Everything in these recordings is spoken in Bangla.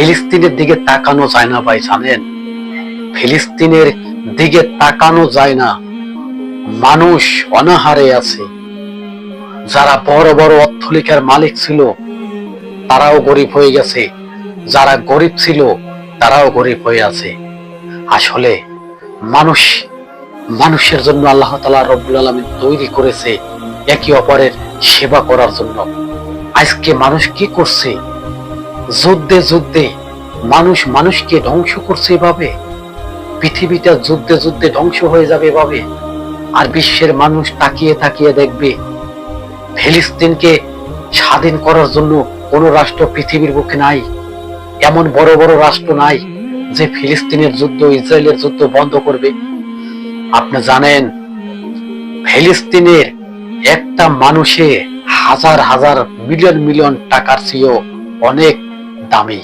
ফিলিস্তিনের দিকে তাকানো যায় না ভাই, জানেন? ফিলিস্তিনের দিকে তাকানো যায় না। মানুষ অনাহারে আছে। যারা বড় বড় অর্থলিকার মালিক ছিল, তারাও গরিব হয়ে গেছে। যারা গরিব ছিল, তারাও গরিব হয়ে আছে। আসলে মানুষ, মানুষের জন্য আল্লাহ তালা রব্বুল আলমিন তৈরি করেছে একে অপরের সেবা করার জন্য। আজকে মানুষ কি করছে? যুদ্ধে যুদ্ধে মানুষ মানুষকে ধ্বংস করছে এভাবে। পৃথিবীটা যুদ্ধে যুদ্ধে ধ্বংস হয়ে যাবে এভাবে। আর বিশ্বের মানুষ তাকিয়ে তাকিয়ে দেখবে, ফিলিস্তিনকে স্বাধীন করার জন্য কোন রাষ্ট্র পৃথিবীর বুকে নাই। এমন বড় বড় রাষ্ট্র নাই যে ফিলিস্তিনের যুদ্ধ, ইসরায়েলের যুদ্ধ বন্ধ করবে। আপনি জানেন, ফিলিস্তিনের একটা মানুষে হাজার হাজার মিলিয়ন মিলিয়ন টাকার চেয়েও অনেক দামি।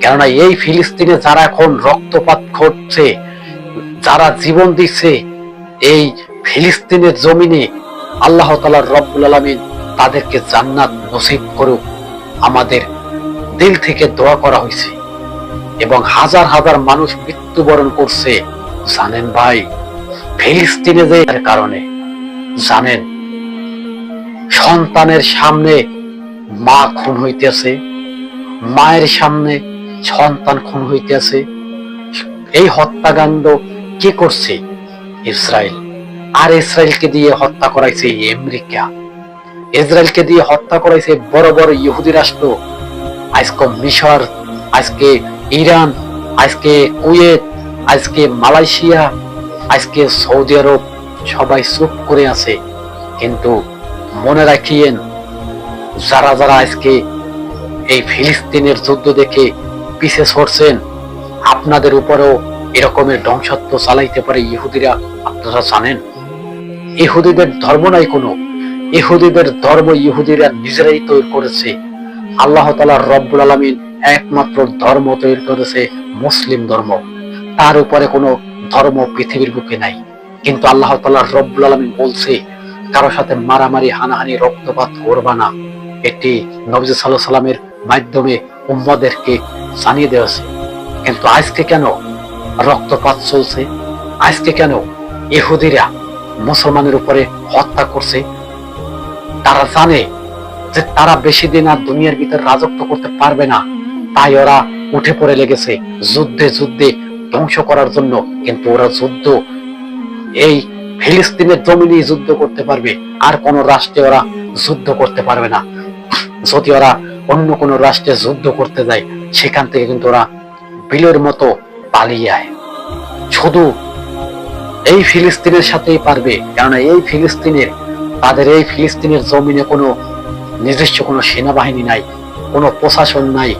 কেননা এই ফিলিস্তিনে যারা এখন রক্তপাত ঘটছে যারা জীবন দিচ্ছে, এই ফিলিস্তিনের জমিনে আল্লাহ তালার রব্বুল আলমিন তাদেরকে জান্নাত নসিব করুক। আমাদের দিল থেকে দোয়া করা হয়েছে। এবং হাজার হাজার মানুষ মৃত্যুবরণ করছে। জানেন ভাই, ফিলিস্তিনে যে কারণে, জানেন, সন্তানের সামনে মা খুন হইতেছে। মায়ের সামনে সন্তান খুন হইতেছে। এই হত্যাকাণ্ড কি করছে? ইসরায়েল। আর ইসরায়েলকে দিয়ে হত্যা করাইছে আমেরিকা। ইসরায়েলকে দিয়ে হত্যা করাইছে বড় বড় ইহুদি রাষ্ট্র। আজকে মিশর, আজকে ইরান, আজকে কুয়েত, আজকে মালয়েশিয়া, আজকে সৌদি আরব সবাই চুপ করে আছে। কিন্তু মনে রাখিয়েন, যারা যারা আজকে এই ফিলিস্তিনের যুদ্ধ দেখে পিছে সরছেন। আপনাদের উপরেও এরকমের ধ্বংসত্ব চালাইতে পারে ইহুদিরা, আপনারা জানেন? ইহুদিদের ধর্ম নাই কোনো। ইহুদিদের ধর্ম ইহুদিরা নিজেরাই তৈরি করেছে। আল্লাহ তালা রব্বুল আলমিন একমাত্র ধর্ম তৈরি করেছে, মুসলিম ধর্ম। তার উপরে কোনো ধর্ম পৃথিবীর বুকে নাই। কিন্তু আল্লাহ তালা রব্বুল আলমিন বলছে, কারও সাথে মারামারি, হানাহানি, রক্তপাত করবা না। এটি নবজ সাল্লাহ সাল্লামের মাধ্যমে উম্মাদেরকে জানিয়ে দেওয়া হয়েছে কিন্তু আজকে কেন রক্তপাত চলছে? আজকে কেন ইহুদিরা মুসলমানের উপরে হত্যা করছে? তারা জানে যে তারা বেশি দিন আর দুনিয়ার ভিতর রাজত্ব করতে পারবে না। তাই ওরা উঠে পড়ে লেগেছে যুদ্ধে যুদ্ধে ধ্বংস করার জন্য। কিন্তু ওরা যুদ্ধ, এই ফিলিস্তিনের জমিনে যুদ্ধ করতে পারবে। আর কোন রাষ্ট্রে ওরা যুদ্ধ করতে পারবে না। যদি ওরা অন্য কোনো রাষ্ট্রে যুদ্ধ করতে যায়, সেখান থেকে কিন্তু ওরা বিলের মতো পালিয়ে আয়। শুধু এই ফিলিস্তিনের সাথেই পারবে, কেননা এই ফিলিস্তিনের, তাদের এই ফিলিস্তিনের জমিনে কোনো নিজস্ব কোনো সেনাবাহিনী নাই, কোনো প্রশাসন নাই